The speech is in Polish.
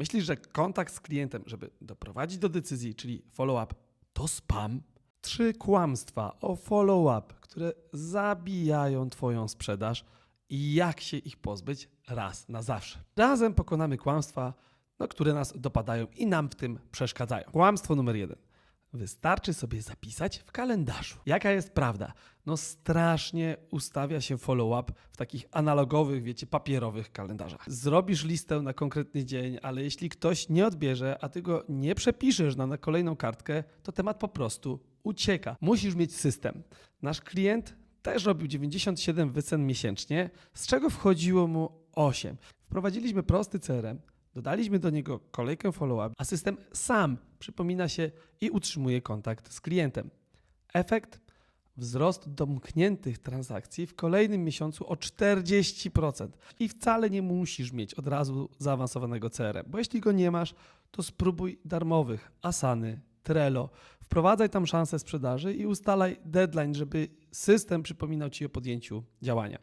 Myślisz, że kontakt z klientem, żeby doprowadzić do decyzji, czyli follow-up, to spam? Trzy kłamstwa o follow-up, które zabijają Twoją sprzedaż i jak się ich pozbyć raz na zawsze. Razem pokonamy kłamstwa, no, które nas dopadają i nam w tym przeszkadzają. Kłamstwo numer jeden. Wystarczy sobie zapisać w kalendarzu. Jaka jest prawda? No strasznie ustawia się follow-up w takich analogowych, wiecie, papierowych kalendarzach. Zrobisz listę na konkretny dzień, ale jeśli ktoś nie odbierze, a ty go nie przepiszesz na, na kolejną kartkę, to temat po prostu ucieka. Musisz mieć system. Nasz klient też robił 97 wycen miesięcznie, z czego wchodziło mu 8. Wprowadziliśmy prosty CRM, dodaliśmy do niego kolejkę follow-up, a system sam przypomina się i utrzymuje kontakt z klientem. Efekt? Wzrost domkniętych transakcji w kolejnym miesiącu o 40%. I wcale nie musisz mieć od razu zaawansowanego CRM, bo jeśli go nie masz, to spróbuj darmowych Asany, Trello. Wprowadzaj tam szansę sprzedaży i ustalaj deadline, żeby system przypominał ci o podjęciu działania.